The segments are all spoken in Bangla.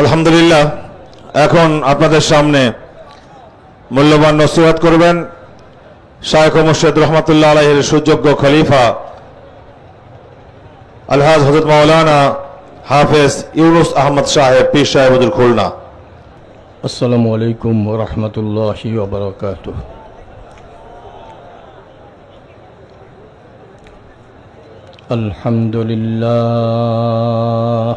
আলহামদুলিল্লাহ, এখন আপনাদের সামনে মূল্যবান নসিহত করবেন শায়খ মুর্শেদ রহমতুল্লাহ আলহের সুযোগ্য খলিফা আলহাজ হজরত মাওলানা হাফেজ ইউনুস আহমদ সাহেব, পীর সাহেবুল খুলনা। আসসালামু আলাইকুম রহমতুল্লাহি ওবরাকাত আলহামদুলিল্লাহ।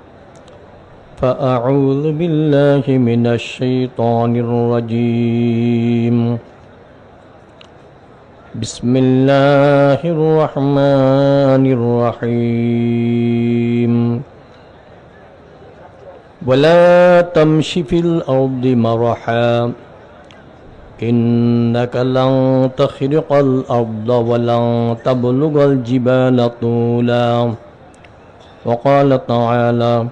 فأعوذ بالله من الشيطان الرجيم. بسم الله الرحمن الرحيم. ولا تمش في الأرض مرحا. إنك لن تخرق الأرض ولن تبلغ الجبال طولا. وقال تعالى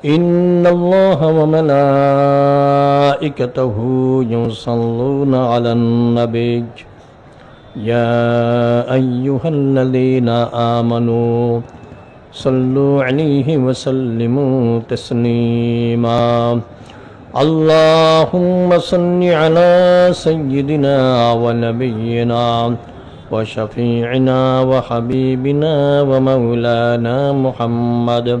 إن الله وملائكته يصلون على النبي. يا أيها الذين آمنوا صلوا عليه وسلموا تسليما. اللهم صل على سيدنا ونبينا وشفيعنا وحبيبنا ومولانا محمد.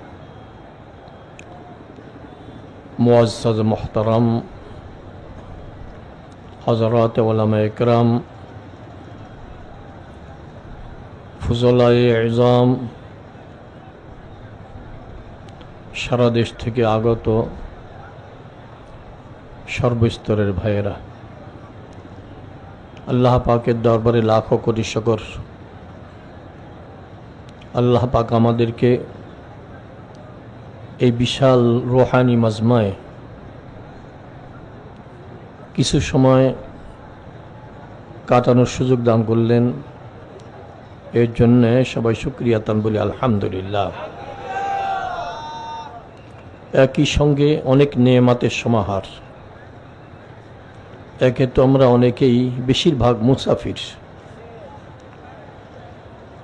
মুআজ্জাজ মোহতারাম হজরত ওলামা একরাম ফুজলায় এজাম সারা দেশ থেকে আগত সর্বস্তরের ভাইয়েরা। আল্লাহ পাকের দরবারে লাখো কোটি শকর। আল্লাহ পাক আমাদেরকে এই বিশাল রোহানি মাজমায় কিছু সময় কাটানোর সুযোগ দান করলেন। এর জন্য সবাই শুক্রিয়া তান বলি, আলহামদুলিল্লাহ। একই সঙ্গে অনেক নেমাতের সমাহার। একে তো আমরা অনেকেই বেশিরভাগ মুসাফির।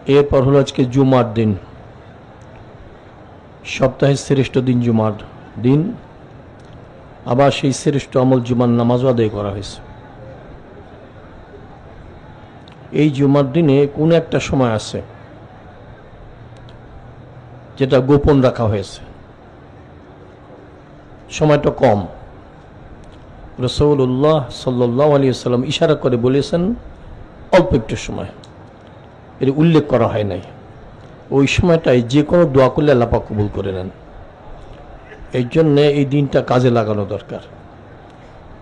এরপর হলো আজকে জুমার দিন। সপ্তাহের শ্রেষ্ঠ দিন জুমার দিন, আবার সেই শ্রেষ্ঠ আমল জুমার নামাজও আদায় করা হয়েছে। এই জুমার দিনে কোন একটা সময় আছে যেটা গোপন রাখা হয়েছে। সময়টা কম। রসৌল্লাহ সাল্লাহ আলী সাল্লাম ইশারা করে বলেছেন, অল্প একটু সময়। এর উল্লেখ করা হয় নাই। ওই সময়টায় যে কোনো দোয়া করলে আল্লাপা কবুল করে নেন। এই জন্যে এই দিনটা কাজে লাগানো দরকার।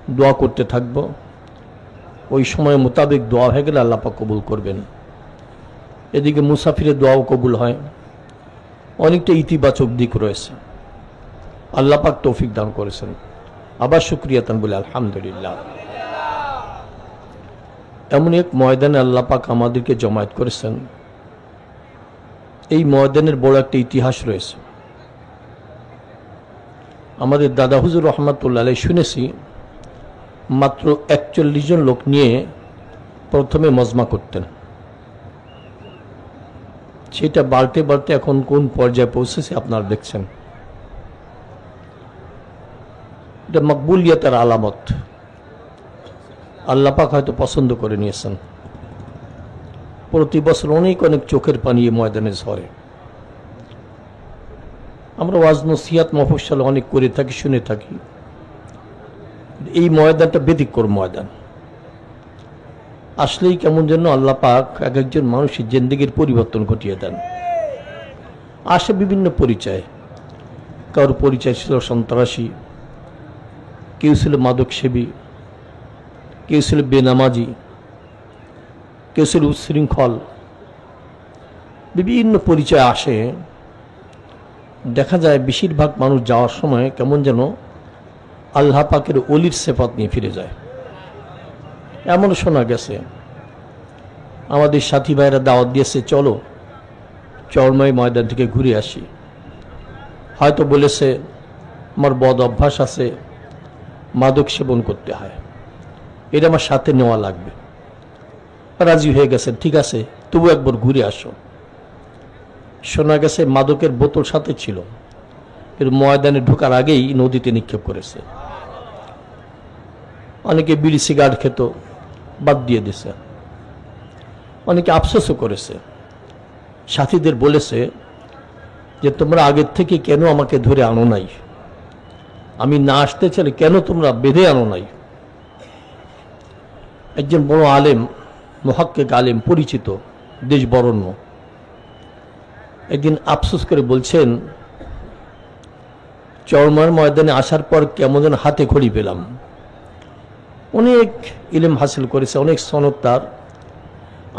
দোয়া করতে থাকব। ওই সময় মোতাবেক দোয়া হয়ে গেলে আল্লাপা কবুল করবেন। এদিকে মুসাফিরের দোয়াও কবুল হয়। অনেকটা ইতিবাচক দিক রয়েছে। আল্লাপাক তৌফিক দান করেছেন। আবার শুক্রিয়া তান বলে আলহামদুলিল্লাহ। এমন এক ময়দানে আল্লাপাক আমাদেরকে জমায়েত করেছেন। এই ময়দানের বড় একটা ইতিহাস রয়েছে। আমাদের দাদা হুজুর রহমাতুল্লাহ শুনেছি, মাত্র একচল্লিশ জন লোক নিয়ে প্রথমে মজমা করতেন। সেটা বাড়তে বাড়তে এখন কোন পর্যায়ে পৌঁছেছে আপনারা দেখছেন। এটা মকবুলিয়াতের আলামত। আল্লাপাক হয়তো পছন্দ করে নিয়েছেন। প্রতি বছর অনেক অনেক চোখের পানি ময়দানে ঝরে। আমরা ওয়াজ নসিহাত মফসাল অনেক করে থাকি, শুনে থাকি। এই ময়দানটা ব্যতিক্রম ময়দান। আসলেই কেমন যেন আল্লাহ পাক এক একজন মানুষের জেন্দিগির পরিবর্তন ঘটিয়ে দেন। আসে বিভিন্ন পরিচয়। কারোর পরিচয় ছিল সন্ত্রাসী, কেউ ছিল মাদক সেবী কেউ ছিল বেনামাজি ছিল উচ্ছৃঙ্খল বিভিন্ন পরিচয় আসে। দেখা যায় বেশিরভাগ মানুষ যাওয়ার সময় কেমন যেন আল্লাহ পাকের অলির সেফাত নিয়ে ফিরে যায়। এমন শোনা গেছে, আমাদের সাথী ভাইরা দাওয়াত দিয়েছে, চলো চরময় ময়দান থেকে ঘুরে আসি। হয়তো বলেছে, আমার বদ অভ্যাস আছে, মাদক সেবন করতে হয়। এটা আমার সাথে নেওয়া লাগবে। রাজি হয়ে গেছে ঠিক আছে, তবু একবার ঘুরে আসো। শোনা গেছে মাদকের বোতল সাথে ছিল এর ময়দানে ঢোকার আগেই নদীতে নিক্ষেপ করেছে। অনেকে বিড়ি, সিগারেট খেত, বাদ দিয়ে দিছে অনেকে আফসোসও করেছে। সাথীদের বলেছে যে, তোমরা আগের থেকে কেন আমাকে ধরে আনো নাই? আমি না আসতে চাইলে কেন তোমরা বেঁধে আনো নাই? একজন বড় আলেম মহাক্কেক আলেম পরিচিত দেশ বরণ্য একদিন আফসোস করে বলছেন, চরমার ময়দানে আসার পর কেমন যেন হাতে খড়ি পেলাম। অনেক ইলেম হাসিল করেছে, অনেক সনদ তার।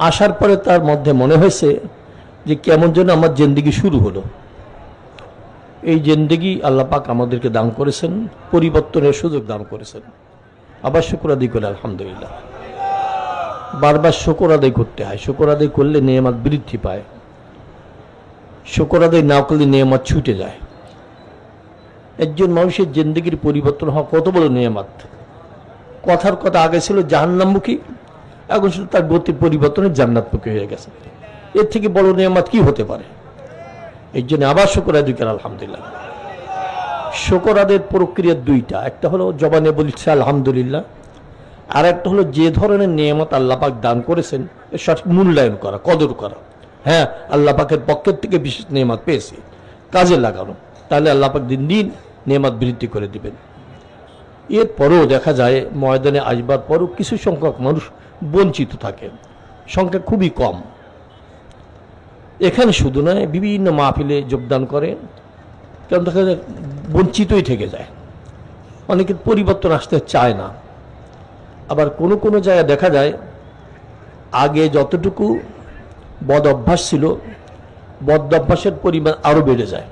আসার পরে তার মধ্যে মনে হয়েছে যে কেমন যেন আমার জেন্দিগি শুরু হলো। এই জেন্দিগি আল্লাহ পাক আমাদেরকে দান করেছেন, পরিবর্তনের সুযোগ দান করেছেন। আবার শুক্র আদি করে, আলহামদুলিল্লাহ। বারবার শুকর আদায় করতে হয়। শুকর আদায় করলে নিয়ামত বৃদ্ধি পায়। শুকর আদায় না করলে নিয়ামত ছুটে যায়। একজন মানুষের জিন্দগির পরিবর্তন হওয়া কত বড় নিয়ামত? কথার কথা আগে ছিল জাহান্নামুখী এখন শুধু তার গতির পরিবর্তনে জান্নাতমুখী হয়ে গেছে। এর থেকে বড় নিয়ামত কি হতে পারে? এই জন্য আবার শুকর আদায় করে আলহামদুলিল্লাহ। শুকর আদের প্রক্রিয়া দুইটা। একটা হলো জবানে বলছে আলহামদুলিল্লাহ আর একটা হলো যে ধরনের নিয়ামত আল্লাহ পাক দান করেছেন সঠিক মূল্যায়ন করা, কদর করা। হ্যাঁ আল্লাহ পাকের পক্ষের থেকে বিশেষ নিয়ামত পেয়েছি। কাজে লাগানো। তাহলে আল্লাহ পাক দিন দিন নিয়ামত বৃদ্ধি করে দিবেন। এরপরেও দেখা যায়, ময়দানে আসবার পরও কিছু সংখ্যক মানুষ বঞ্চিত থাকে। সংখ্যা খুবই কম। এখানে শুধু নয়, বিভিন্ন মাহফিলে যোগদান করে কেন দেখা যায় বঞ্চিতই থেকে যায়। অনেকের পরিবর্তন আসতে চায় না। আবার কোনো কোনো জায়গায় দেখা যায়, আগে যতটুকু বদ অভ্যাস ছিল, বদ অভ্যাসের পরিমাণ আরও বেড়ে যায়।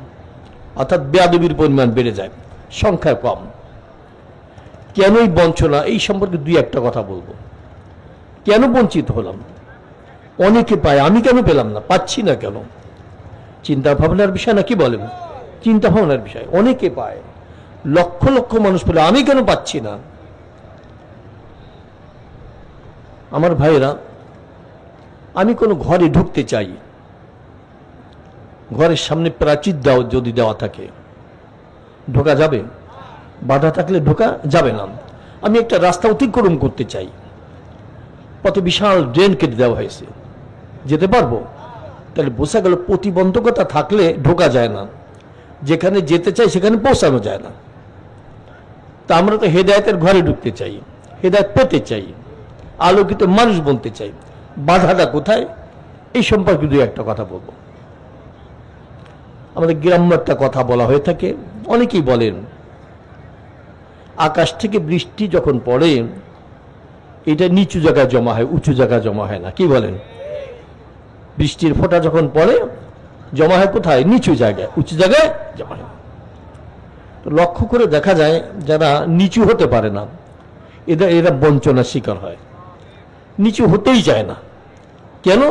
অর্থাৎ বেয়াদবির পরিমাণ বেড়ে যায় সংখ্যা কম। কেনই বঞ্চনা? এই সম্পর্কে দুই একটা কথা বলব। কেন বঞ্চিত হলাম? অনেকে পায়, আমি কেন পেলাম না? পাচ্ছি না কেন? চিন্তা ভাবনার বিষয় না কি বলেন? চিন্তা ভাবনার বিষয়। অনেকে পায়, লক্ষ লক্ষ মানুষ পেলে আমি কেন পাচ্ছি না? আমার ভাইয়েরা, আমি কোনো ঘরে ঢুকতে চাই। ঘরের সামনে প্রাচীর দাও যদি দেওয়া থাকে, ঢোকা যাবে? বাধা থাকলে ঢোকা যাবে না। আমি একটা রাস্তা অতিক্রম করতে চাই। পথে বিশাল ড্রেন কেটে দেওয়া হয়েছে। যেতে পারব? তাহলে বোঝা গেল প্রতিবন্ধকতা থাকলে ঢোকা যায় না। যেখানে যেতে চাই সেখানে পৌঁছানো যায় না। তা আমরা তো হেদায়তের ঘরে ঢুকতে চাই, হেদায়ত পেতে চাই। আলোকিত মানুষ বলতে চাই। বাধাটা কোথায়? এই সম্পর্কে দুই একটা কথা বলব। আমাদের গ্রাম্য একটা কথা বলা হয়ে থাকে। অনেকেই বলেন, আকাশ থেকে বৃষ্টি যখন পড়ে, এটা নিচু জায়গায় জমা হয়, উঁচু জায়গায় জমা হয় না। কি বলেন? বৃষ্টির ফোঁটা যখন পড়ে, জমা হয় কোথায়? নিচু জায়গায়, উঁচু জায়গায় জমা হয়। লক্ষ্য করে দেখা যায়, যারা নিচু হতে পারে না এরা এরা বঞ্চনার শিকার হয়। নিচু হতেই চায় না। কেন?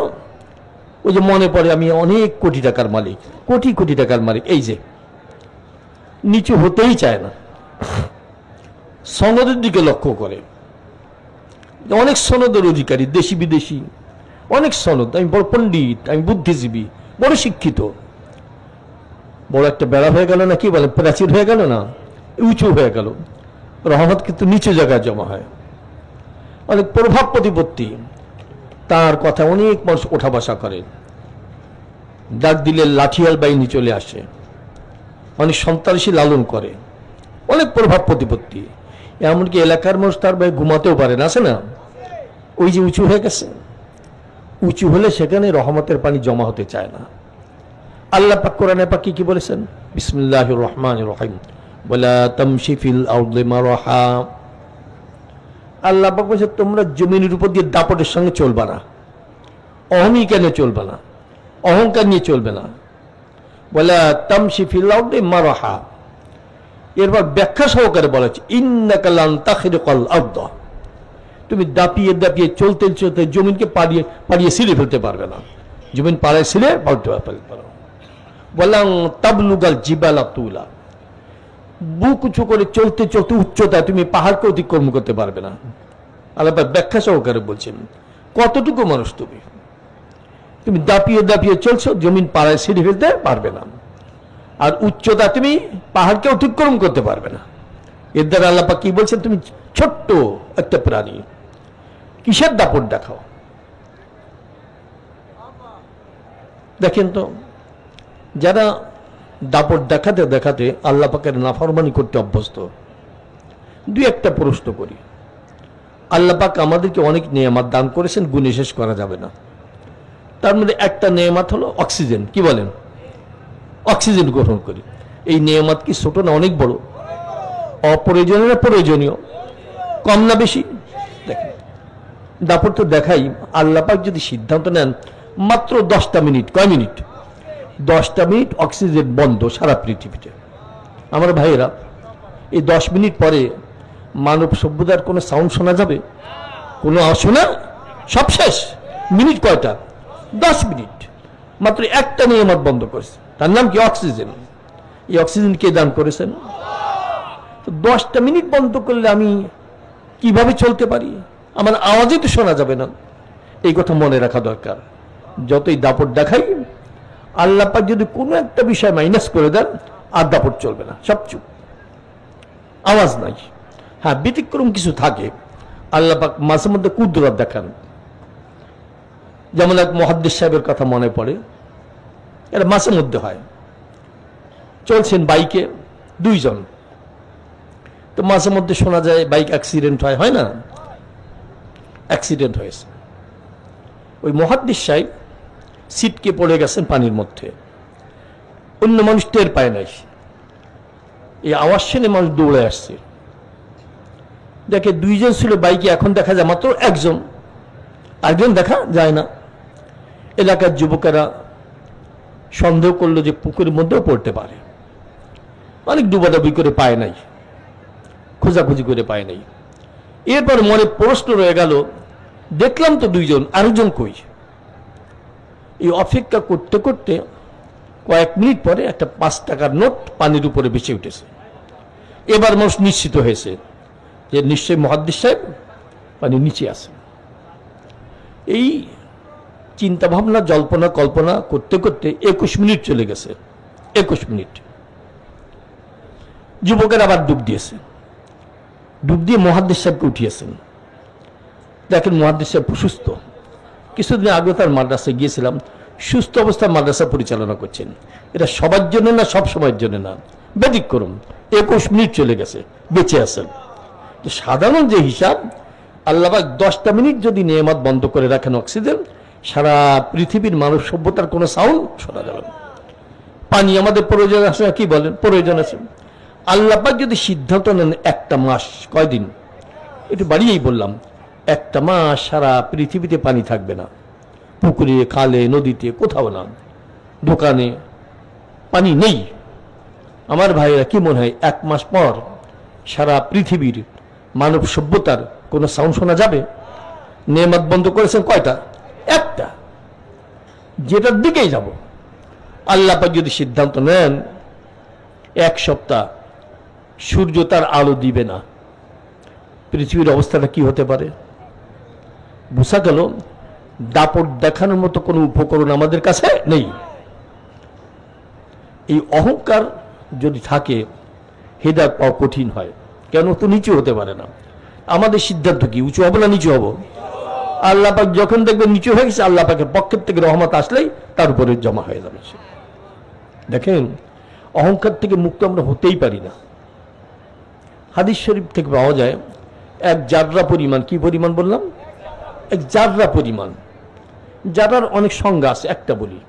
ওই যে মনে পড়ে আমি অনেক কোটি টাকার মালিক, কোটি কোটি টাকার মালিক, এই যে, নিচু হতেই চায় না। সনদের দিকে লক্ষ্য করে। অনেক সনদের অধিকারী, দেশি বিদেশি, অনেক সনদ, আমি বড় পণ্ডিত, আমি বুদ্ধিজীবী, বড় শিক্ষিত। বড় একটা বেড়া হয়ে গেল না কি বলে প্রাচীর হয়ে গেল না? উঁচু হয়ে গেল। রহমত কিন্তু নিচু জায়গায় জমা হয়। অনেক প্রভাব প্রতিপত্তি। তার কথা অনেক মানুষ ওঠা বসা করে। ডাক দিলে লাঠিয়াল বাহিনী চলে আসে। অনেক সন্ত্রাসী লালন করে। অনেক প্রভাব প্রতিপত্তি। এমনকি এলাকার মানুষ তার ভাই ঘুমাতেও পারে না, আছে না? ওই যে উঁচু হয়ে গেছে। উঁচু হলে সেখানে রহমতের পানি জমা হতে চায় না। আল্লাহ পাক কোরআনে পাক কি কি বলেছেন? বিসমিল্লাহির রহমানির রহিম। বলা তামশি ফিল আরদি মারহা। আল্লাহ বলছে, তোমরা জমিনের উপর দিয়ে দাপটের সঙ্গে চলবা না। অহমই কেন চলবে না। অহংকার নিয়ে চলবে না। বলে, তামশি ফিল আরদি মারহা। এরপর ব্যাখ্যা সহকারে বলা হচ্ছে ইন্নাকালান তাখিরকাল আরদ। তুমি দাপিয়ে দাপিয়ে চলতে চলতে জমিনকে পাড়িয়ে পাড়িয়ে ছিঁড়ে ফেলতে পারবে না। জমিন পাড়ায় ছিঁড়ে পাল্টে ফেলতে পারো বললাম তাবলুগাল জিবালা তুলা। বুক উঁচু করে চলতে চলতে উচ্চতা তুমি পাহাড়কে অতিক্রম করতে পারবে না। পাক ব্যাখ্যা সহকারে বলছেন, কতটুকু মানুষ তুমি? তুমি দাপিয়ে দাপিয়ে চলছো, জমিন পাড়ায় সিঁড়ি ফেলতে পারবে না। আর উচ্চতা তুমি পাহাড়কে অতিক্রম করতে পারবে না। এর দ্বারা আল্লাহ পাক কি বলছেন, তুমি ছোট্ট একটা প্রাণী। কিসের দাপট দেখাও? দেখেন তো, যারা দাপট দেখাতে দেখাতে আল্লাহ পাকের নাফরমানি করতে অভ্যস্ত। দুই একটা প্রশ্ন করি। আল্লাহ পাক আমাদেরকে অনেক নিয়ামাত দান করেছেন, গুণে শেষ করা যাবে না। তার মধ্যে একটা নিয়ামাত হলো অক্সিজেন। কি বলেন? অক্সিজেন গ্রহণ করি। এই নিয়ামাত কি ছোট না অনেক বড়? অপ্রয়োজনীয় না প্রয়োজনীয়? কম না বেশি? দেখেন, দাপট তো দেখাই। আল্লাপাক যদি সিদ্ধান্ত নেন, মাত্র দশটা মিনিট, কয় মিনিট? দশটা মিনিট অক্সিজেন বন্ধ সারা পৃথিবীতে। আমার ভাইয়েরা, এই দশ মিনিট পরে মানব সভ্যতার কোনো সাউন্ড শোনা যাবে? কোনো শোনা? সব শেষ। মিনিট কয়টা? দশ মিনিট। মাত্র একটা নিয়ামত বন্ধ করেছে। তার নাম কি? অক্সিজেন। এই অক্সিজেন কে দান করেছেন? তো দশটা মিনিট বন্ধ করলে আমি কীভাবে চলতে পারি? আমার আওয়াজই তো শোনা যাবে না। এই কথা মনে রাখা দরকার। যতই দাপট দেখাই আল্লাহ পাক যদি কোনো একটা বিষয় মাইনাস করে দেন, আর দাপট চলবে না, সব চুপ। আওয়াজ নাই। হ্যাঁ ব্যতিক্রম কিছু থাকে। আল্লাহ পাক মাঝে মধ্যে কুদরত দেখান। যেমন এক মহাদ্দেশ সাহেবের কথা মনে পড়ে। এটা মাঝে মধ্যে হয়। চলছেন বাইকে দুইজন। তো মাঝে মধ্যে শোনা যায় বাইক অ্যাক্সিডেন্ট হয় হয় না? অ্যাক্সিডেন্ট হয়েছে। ওই মহাদ্দিস সাহেব সিটকে পড়ে গেছেন পানির মধ্যে। অন্য মানুষ টের পায় নাই। এই আওয়াজ শুনে মানুষ দৌড়ে আসছে। দেখে দুইজন ছিল বাইকে, এখন দেখা যায় মাত্র একজন। একজন দেখা যায় না। এলাকার যুবকেরা সন্দেহ করল যে পুকুরের মধ্যেও পড়তে পারে। অনেক ডুবাডাবি করে পায় নাই। খোঁজাখুঁজি করে পায় নাই। এরপর মনে প্রশ্ন রয়ে গেল, দেখলাম তো দুইজন, আরেকজন কই? এই অপেক্ষা করতে করতে কয়েক মিনিট পরে একটা পাঁচ টাকার নোট পানির উপরে ভেসে উঠেছে। এবার মানুষ নিশ্চিত হয়েছে যে নিশ্চয়ই মহাদ্দিস সাহেব পানি নিচে আছে। এই চিন্তা ভাবনা জল্পনা, কল্পনা করতে করতে একুশ মিনিট চলে গেছে। একুশ মিনিট। যুবকের আবার ডুব দিয়েছে। ডুব দিয়ে মহাদ্দেশ সাহেবকে উঠিয়েছেন। দেখেন মহাদ্দেশ সাহেব সুস্থ কিছুদিন আগে তার মাদ্রাসায় গিয়েছিলাম, সুস্থ অবস্থায় মাদ্রাসা পরিচালনা করছেন। এটা সবার জন্য না, সব সময়ের জন্য না? ব্যতিক্রম। একুশ মিনিট চলে গেছে, বেঁচে আছেন। সাধারণ যে হিসাব, আল্লাহবাক দশটা মিনিট যদি নিয়ামত বন্ধ করে রাখেন অক্সিজেন, সারা পৃথিবীর মানব সভ্যতার কোনো সাউন্ড শোনা যাবে পানি আমাদের প্রয়োজন আছে, কি বলেন? প্রয়োজন আছে। আল্লাপাক যদি সিদ্ধান্ত নেন একটা মাস, কয়দিন? একটু বাড়িয়েই বললাম একটা মাস সারা পৃথিবীতে পানি থাকবে না। পুকুরে, খালে, নদীতে কোথাও না। দোকানে পানি নেই। আমার ভাইয়েরা কি মনে হয়, এক মাস পর সারা পৃথিবীর মানব সভ্যতার কোনো সাউন্ড শোনা যাবে? নেমাত বন্ধ করেছেন কয়টা? একটা। যেটার দিকেই যাব। আল্লাহ যদি সিদ্ধান্ত নেন, এক সপ্তাহ সূর্য তার আলো দিবে না। পৃথিবীর অবস্থাটা কি হতে পারে? বোঝা গেল, দাপট দেখানোর মতো কোনো উপকরণ আমাদের কাছে নেই। এই অহংকার যদি থাকে, হেদায়ত পাওয়া কঠিন হয়। কেন? তো নিচু হতে পারে না। আমাদের সিদ্ধান্ত কি? উঁচু হব না নিচু হব? আল্লাহ পাক যখন দেখবেন নিচু হয়ে গেছে, আল্লাহ পাকের পক্ষের থেকে রহমত আসলেই তার উপরে জমা হয়ে যাবে দেখেন, অহংকার থেকে মুক্ত আমরা হতেই পারি না। হাদিস শরীফ থেকে পাওয়া যায়, এক জাররা পরিমাণ, কি পরিমাণ বললাম? জাররা পরিমাণ। জারার অনেক সংজ্ঞা আছে, একটা বলি।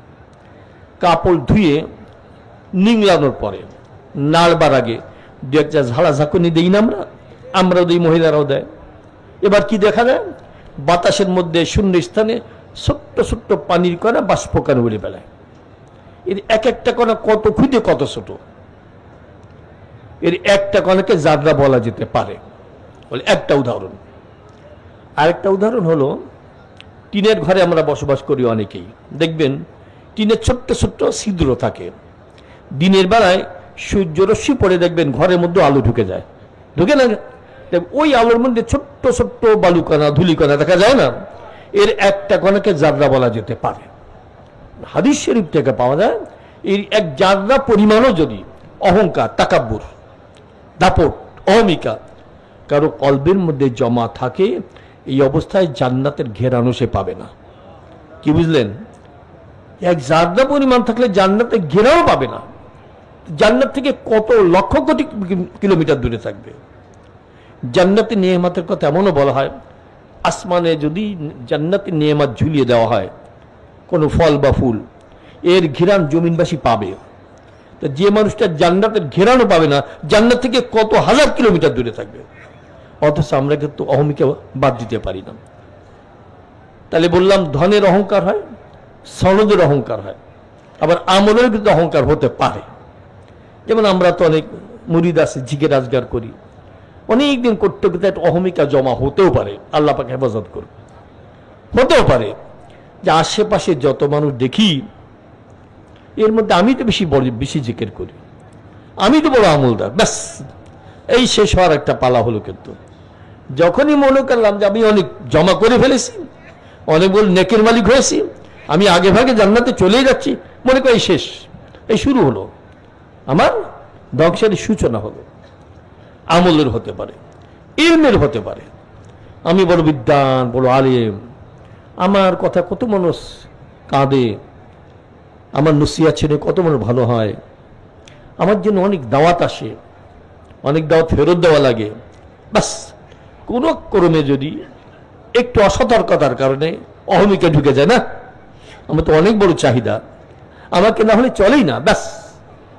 কাপড় ধুয়ে নিংলানোর পরে নাড়বার আগে দু একটা ঝাড়া ঝাঁকুনি দিই না আমরা, আমরাও দিই, মহিলারাও দেয়। এবার কি দেখা যায়? বাতাসের মধ্যে শূন্য স্থানে ছোট্ট ছোট্ট পানির কণা বাষ্পকান উড়ে বেড়ায়। এর এক একটা কণা কত খুঁজে, কত ছোট। এর একটা কণাকে জাদরা বলা যেতে পারে। বলে একটা উদাহরণ। আরেকটা উদাহরণ হলো, টিনের ঘরে আমরা বসবাস করি অনেকেই। দেখবেন, টিনের ছোট্ট ছোট্ট ছিদ্র থাকে। দিনের বেলায় সূর্য রশ্মি পড়ে দেখবেন ঘরের মধ্যে আলো ঢুকে যায়। ঢুকে না? ওই আলোর মধ্যে ছোট্ট ছোট্ট বালুকণা ধুলিকণা দেখা যায় না? এর একটা কণাকে জাররা বলা যেতে পারে। হাদিস শরীফ থেকে পাওয়া যায়, এর এক জাররা পরিমাণও যদি অহংকার, তাকাব্বুর, দাপট, অহমিকা কারও কলবের মধ্যে জমা থাকে এই অবস্থায় জান্নাতের ঘেরানো সে পাবে না। কি বুঝলেন? এক জাররা পরিমাণ থাকলে জান্নাতের ঘেরাও পাবে না। জান্নাত থেকে কত লক্ষ কোটি কিলোমিটার দূরে থাকবে। জান্নাতের নিয়ামতের কথা এমনও বলা হয়, আসমানে যদি জান্নাতের নিয়ামত ঝুলিয়ে দেওয়া হয়, কোনো ফল বা ফুল, এর ঘেরান জমিনবাসী পাবে। তো যে মানুষটা জান্নাতের ঘেরানো পাবে না, জান্নাত থেকে কত হাজার কিলোমিটার দূরে থাকবে। অথচ আমরা কিন্তু অহমিকা বাদ দিতে পারি না। তাহলে বললাম, ধনের অহংকার হয় সনদের অহংকার হয়, আবার আমলের কিন্তু অহংকার হতে পারে। যেমন আমরা তো অনেক মুরিদ আছে, ঝিকে রাজগার করি। অনেক দিন করতে করতে একটা অহমিকা জমা হতেও পারে, আল্লাহ পাকে হেফাজত করবে হতেও পারে যে আশেপাশে যত মানুষ দেখি, এর মধ্যে আমি তো বেশি বড়, বেশি জিকের করি। আমি তো বড় আমলদার, ব্যাস। এই শেষ হওয়ার একটা পালা হলো কিন্তু। যখনই মনে করলাম যে আমি অনেক জমা করে ফেলেছি, অনেক বল নেকের মালিক হয়েছি, আমি আগে ভাগে জান্নাতে চলেই যাচ্ছি, মনে করি শেষ। এই শুরু হলো। আমার ধ্বংসের সূচনা হলো আমলের হতে পারে, ইলমের হতে পারে। আমি বড় বিদ্যান বড় আলেম। আমার কথা কত মানুষ কাঁদে, আমার নসিয়া ছেড়ে কত মানুষ ভালো হয়। আমার জন্য অনেক দাওয়াত আসে, অনেক দাওয়াত ফেরত দেওয়া লাগে। বাস কোনো ক্রমে যদি একটু অসতর্কতার কারণে অহমিকা ঢুকে যায়, না? আমার তো অনেক বড় চাহিদা। আমাকে না হলে চলেই না, ব্যাস।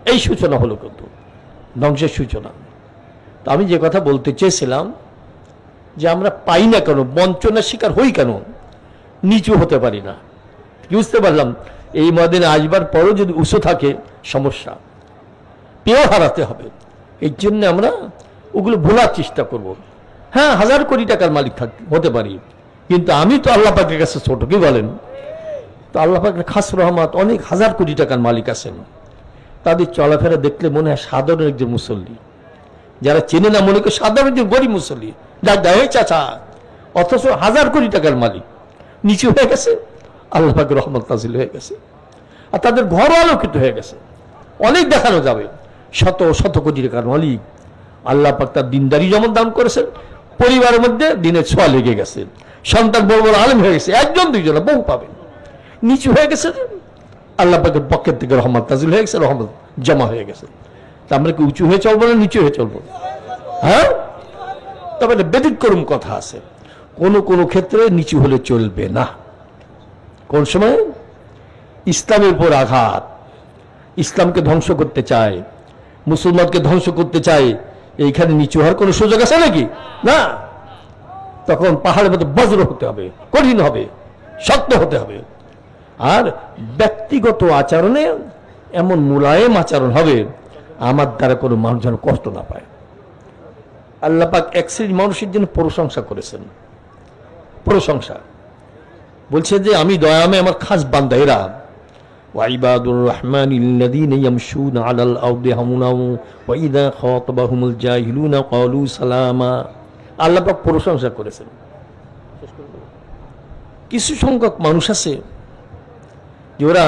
এই সূচনা হলো কিন্তু, ধ্বংসের সূচনা। তো আমি যে কথা বলতে চেয়েছিলাম যে আমরা পাই না কেন, বঞ্চনার শিকার হই কেন, নিচু হতে পারি না। বুঝতে পারলাম, এই মদিনে আসবার পরও যদি উঁচু থাকে, সমস্যা। পেয়েও হারাতে হবে। এই জন্য আমরা ওগুলো ভোলার চেষ্টা করব। হ্যাঁ হাজার কোটি টাকার মালিক থাক, হতে পারি। কিন্তু আমি তো আল্লাহ পাকের কাছে ছোট, কি বলেন? তো আল্লাহ পাকের খাস রহমত, অনেক হাজার কোটি টাকার মালিক আছেন। তাদের চলাফেরা দেখলে মনে হয় সাধারণ একজন মুসল্লি। যারা চেনে না, মনে করে সাধারণ একজন গরিব মুসল্লি। যার দেয় চাচা, অথচ হাজার কোটি টাকার মালিক। নিচু হয়ে গেছে, আল্লাহ পাকের রহমত নাজিল হয়ে গেছে। আর তাদের ঘরও আলোকিত হয়ে গেছে। অনেক দেখানো যাবে, শত শত কোটি টাকার মালিক। আল্লাহ পাক তার দিনদারি যেমন দান করেছেন পরিবারের মধ্যে দিনের ছোঁয়া লেগে গেছে। সন্তান বড় বড় আলেম হয়ে গেছে, একজন দুইজন বহু পাবেন। নিচু হয়ে গেছে আল্লাহ পাকের পক্ষের থেকে রহমত নাজিল হয়ে গেছে, রহমত জমা হয়ে গেছে। আমরা কি উঁচু হয়ে চলবো না নিচু হয়ে চলবো? হ্যাঁ? তবে একটা ব্যতিক্রম কথা আছে। কোনো কোনো ক্ষেত্রে নিচু হলে চলবে না। কোন সময়? ইসলামের উপর আঘাত। ইসলামকে ধ্বংস করতে চায়, মুসলমানকে ধ্বংস করতে চায় এইখানে নিচু হওয়ার কোনো সুযোগ আছে নাকি? না। তখন পাহাড়ের মধ্যে বজ্র হতে হবে, কঠিন হবে, শক্ত হতে হবে। আর ব্যক্তিগত আচরণে এমন মোলায়েম আচরণ হবে, আমার দ্বারা কোনো মানুষ যেন কষ্ট না পায়। আল্লাহ পাক এক শ্রেণির মানুষের জন্য প্রশংসা করেছেন। প্রশংসা। বলছে যে, আমি দয়ামে আমার খাস বান্দা এরা وعباد الرحمن الذين يمشون على الأرض هونا وإذا خاطبهم الجاهلون قالوا سلاما আল্লাহ পাক প্রশংসা করেছেন কিছু সংখ্যক মানুষ আছে যে ওরা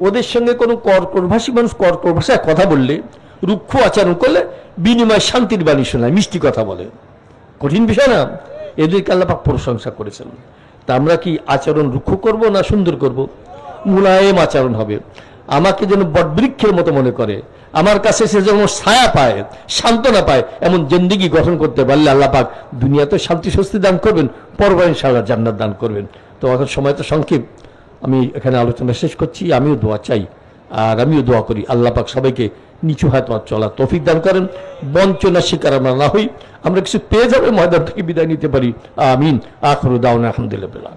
ওদের সঙ্গে কোনো কর্করভাষী মানুষ কর্কর ভাষায় কথা বললে রুক্ষ আচরণ করলে বিনিময় শান্তির বাণী শোনায় মিষ্টি কথা বলে কঠিন বিষয় না এদেরকে আল্লাপাক প্রশংসা করেছেন তা আমরা কি আচরণ রুক্ষ করব না সুন্দর করব মুলায়েম আচরণ হবে। আমাকে যেন বটবৃক্ষের মতো মনে করে। আমার কাছে সে যেন ছায়া পায়, সান্ত্বনা পায়, এমন জিন্দিগি গঠন করতে পারলে আল্লাহ পাক দুনিয়াতে শান্তি স্বস্তি দান করবেন, পরবার ইনশাআল্লাহ জান্নাত দান করবেন। তো এখন সময় তো সংক্ষেপ। আমি এখানে আলোচনা শেষ করছি, আমিও দোয়া চাই, আর আমিও দোয়া করি, আল্লাহ পাক সবাইকে নিচু হাত চলা তৌফিক দান করেন বঞ্চনার শিকার আমরা না হই, আমরা কিছু পেয়ে যাবে, ময়দান থেকে বিদায় নিতে পারি, আমিন দাওনা আলহামদুলিল্লাহ।